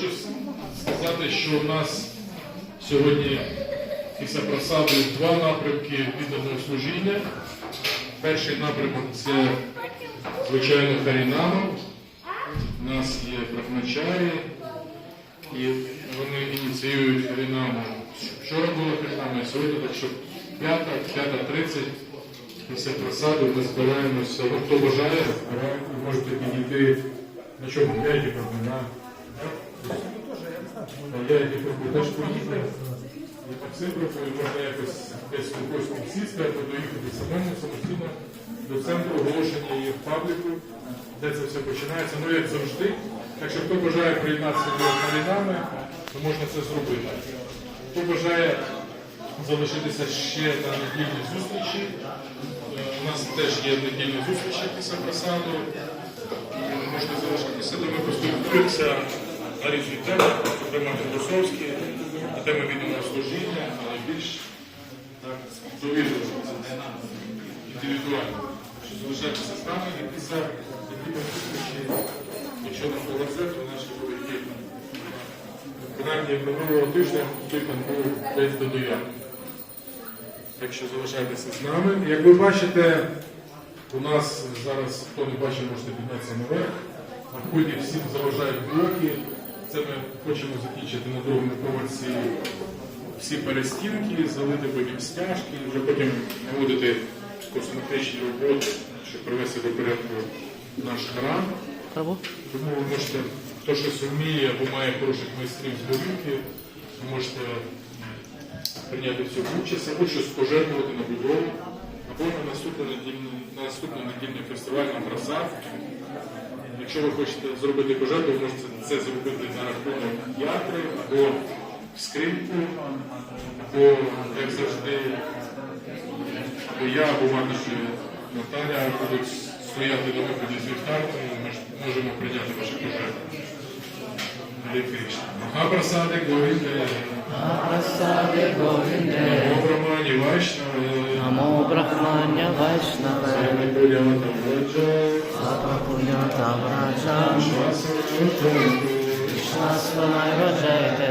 Хочу сказати, що у нас сьогодні після просади два напрямки відданого служіння. Перший напрямок це, звичайно, Харінама. У нас є брахмачарі, і вони ініціюють Харінаму. Вчора було Харінама, а сьогодні, так що п'ята, п'ята тридцять. Після просади ми збираємося. Хто бажає, ви можете підійти на чому гуляйте проблема. Гуляйте проблема. Теж поїхали. І все можна якось десь в якось сісти, або доїхати самому самостійно до центру оголошення є в пабліку, де це все починається. Ну, як завжди. Так що хто бажає приєднатися до Марінами, то можна це зробити. Хто бажає залишитися ще на недільній зустрічі, у нас теж є недільні зустрічі після просаду. І можна залишитися, де ми поспілкуємося на різні теми, зокрема філософські, теми відданого служіння, але більш довірливо, індивідуально. Що залишайтеся з нами і після недільної зустрічі, якщо не повезе, то наші великі. Принаймні минулого тижня тиждень був десь до 9. Так що залишайтеся з нами. Як ви бачите, у нас зараз, хто не бачив, можете піднятися наверх. На вході всім заважають блоки. Це ми хочемо закінчити на другому поверсі всі перестінки, залити потім стяжки, вже потім наводити косметичні роботи, щоб привести до порядку наш храм. Тому ви можете, хто щось вміє або має хороших майстрів з горілки, ви можете прийняти в цьому участь, або щось пожертвувати на будову, або на наступний недільний, фестиваль на просад. Якщо ви хочете зробити пожертву, ви можете це зробити на рахунок ятри, або в скриньку, або, як завжди, або я, або матуші Наталя будуть стояти на виході з вівтарком, ми можемо прийняти ваші пожертви. महाप्रसाद गोविंद महाप्रसाद गोविंद नमो ब्रह्माण्य वैष्णव नमो ब्रह्माण्य वैष्णव पुण्यताम्राचा विश्वासो विश्वासो जयते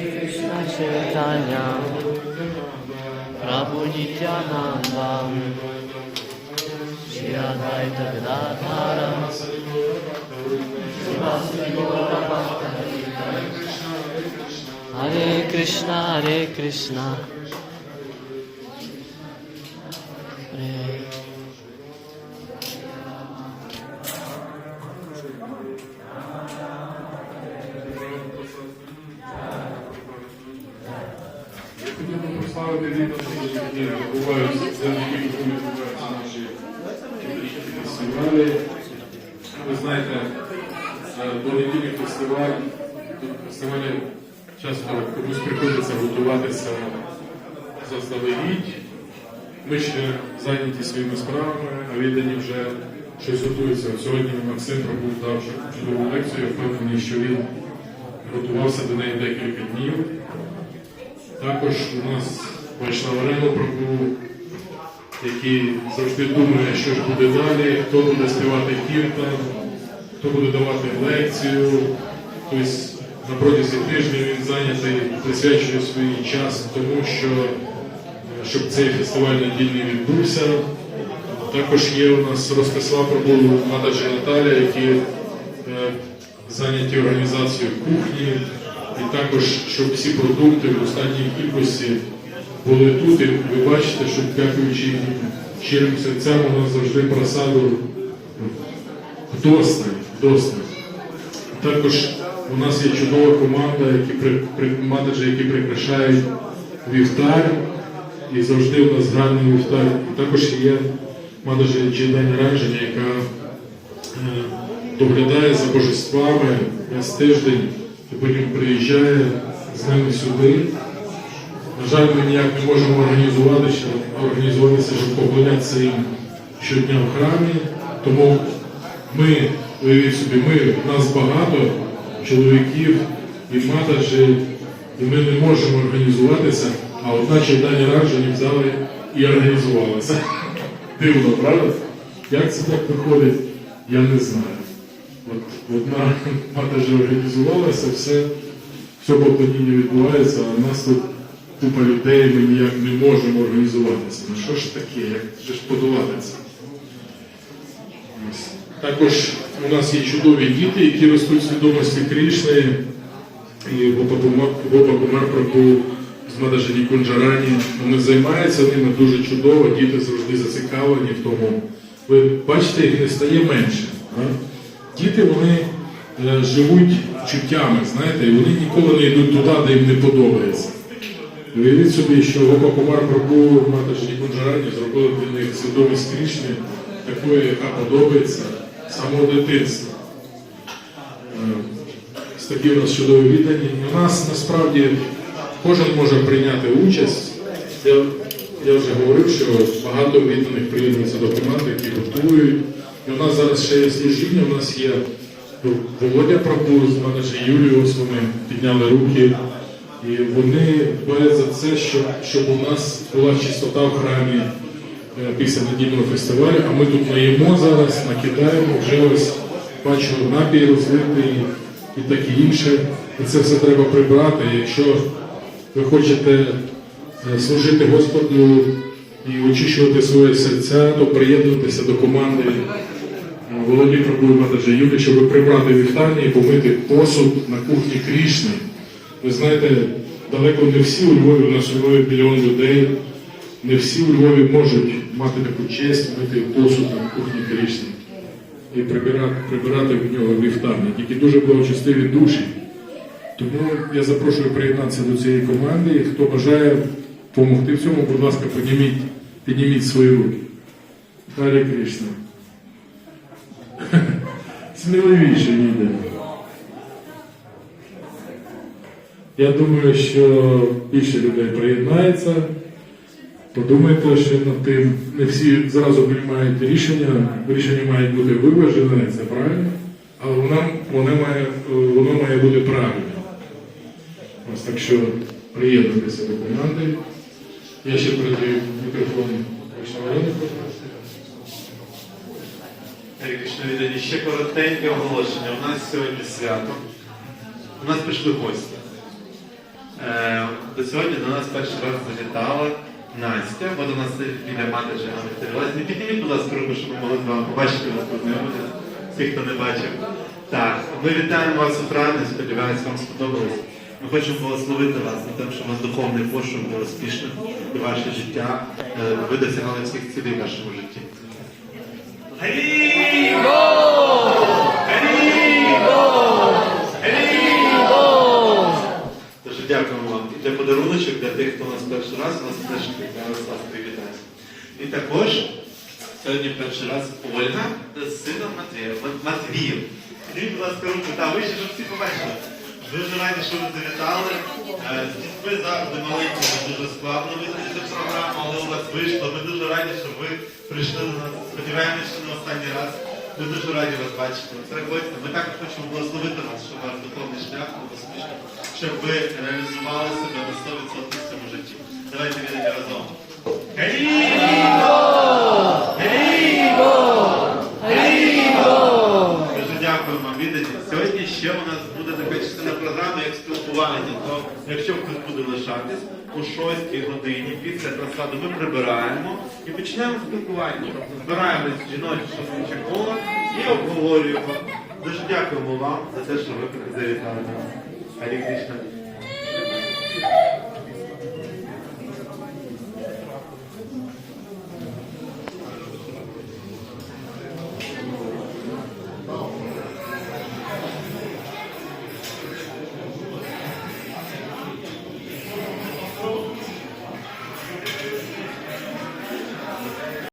Krishna Chaitanya, Prabhu Nityananda, Shri Advaita Gadadhara, Hare Krishna, Hare Krishna, Hare прославити які відбуваються, наші фестивалі. Ви знаєте, до неділі фестиваль, фестивалі часто комусь приходиться готуватися заздалегідь. Ми ще зайняті своїми справами, а віддані вже щось готуються. От Сьогодні Максим пробув дав чудову лекцію, я впевнений, що він готувався до неї декілька днів. Також у нас Вайшнаварено Прабу, який завжди думає, що ж буде далі, хто буде співати кіртан, хто буде давати лекцію. Тобто на протязі тижня він зайнятий, присвячує свій час тому, що, е, щоб цей фестиваль недільний відбувся. Також є у нас Ростислав Прабу, Матаджа Наталя, які е, зайняті організацією кухні, І також, щоб всі продукти в достатній кількості були тут. І ви бачите, що дякуючи щирим серцям у нас завжди просаду вдосталь, вдосталь. Також у нас є чудова команда, які при, менеджери, які прикрашають вівтар. І завжди у нас гарний вівтар. І також є менеджер чи день народження, яка е, доглядає за божествами весь тиждень і потім приїжджає з ними сюди. На жаль, ми ніяк не можемо організувати, організуватися, щоб поклонятися їм щодня в храмі. Тому ми, уявіть собі, ми, нас багато чоловіків і матажі, і ми не можемо організуватися, а одна день народження взяли і організувалися. Дивно, правда? Як це так виходить, я не знаю. От одна матажі організувалася, все, все поклоніння відбувається, а нас тут купа людей, ми ніяк не можемо організуватися. Ну що ж таке, як же ж подолати це? Також у нас є чудові діти, які ростуть свідомості Крішни. І Гопа Кумар Прабу з Мададжані Кунджарані. Вони займаються ними дуже чудово, діти завжди зацікавлені в тому. Ви бачите, їх не стає менше. а? Діти вони е, живуть чуттями, знаєте, і вони ніколи не йдуть туди, де їм не подобається. Уявіть собі, що Гопа Кумар Прабу Матаджані Кунджарані зробили для них свідомість Крішни такою, яка подобається самого дитинства. Е, Ось такі у нас чудові віддані. У нас насправді кожен може прийняти участь. Я, я вже говорив, що багато відданих приєднуються до команд, які готують. І у нас зараз ще є служіння, у нас є Володя Прабу, з мене ще Юлію, вони підняли руки. І вони борють за це, щоб, щоб у нас була чистота в храмі е, після недільного фестивалю, а ми тут наїмо зараз, накидаємо, вже ось бачу напій розлитий і таке інше. І це все треба прибрати. Якщо ви хочете е, служити Господу і очищувати своє серця, то приєднуйтеся до команди е, Володі Прабу Матажа Юлі, щоб прибрати вівтарні і помити посуд на кухні Крішни. Ви знаєте, далеко не всі у Львові, у нас у Львові мільйон людей, не всі у Львові можуть мати таку честь мити посуд на кухні Крішни і прибирати, прибирати в нього вівтарні, тільки дуже благочестиві душі. Тому я запрошую приєднатися до цієї команди. І хто бажає допомогти в цьому, будь ласка, підніміть, підніміть свої руки. Харі Кришна. Сміливіше ніде. Я думаю, що більше людей приєднається. Подумайте ще над тим, не всі зразу приймають рішення, рішення мають бути виважене, це правильно, але воно, воно, має, воно має бути правильно. Ось так що приєднуйтеся до команди. Я ще передаю мікрофон віддані, ще коротеньке оголошення. У нас сьогодні свято. У нас прийшли гості. Е, до сьогодні до нас перший раз завітала Настя, бо до нас біля матері Анна Не підніміть, будь ласка, руку, щоб ми могли з вами побачити вас познайомитися, всіх, хто не бачив. Так, ми вітаємо вас у храмі, сподіваюся, вам сподобалось. Ми хочемо благословити вас на те, щоб у вас духовний пошук був успішним і ваше життя, е, ви досягали всіх цілей в вашому житті. Для подаруночок для тих, хто нас перший раз, у нас теж Ярослав привітає. І також сьогодні перший раз Ольга з сином Матвієм. Мат- Матвієм. Скажіть, будь ласка, руку, та вище, щоб всі побачили. Дуже раді, що ви завітали. Е, З дітьми завжди маленькими дуже складно визначити програму, але у вас вийшло. Ми дуже раді, що ви прийшли до нас. Сподіваємося, що не останній раз. Ми дуже раді вас бачити. Приходьте. Ми також хочемо благословити вас, щоб ваш духовний шлях був успішним, щоб ви реалізували себе на 100% в цьому житті. Давайте відійдемо разом. Дуже дякуємо вам, віддані. Сьогодні ще у нас буде така частина програми, як. То якщо хтось буде лишатись, о 6 годині після просаду ми прибираємо і починаємо спілкування. Тобто збираємось в жіноче кола і обговорюємо. Дуже дякуємо вам за те, що ви завітали нас. Krishna.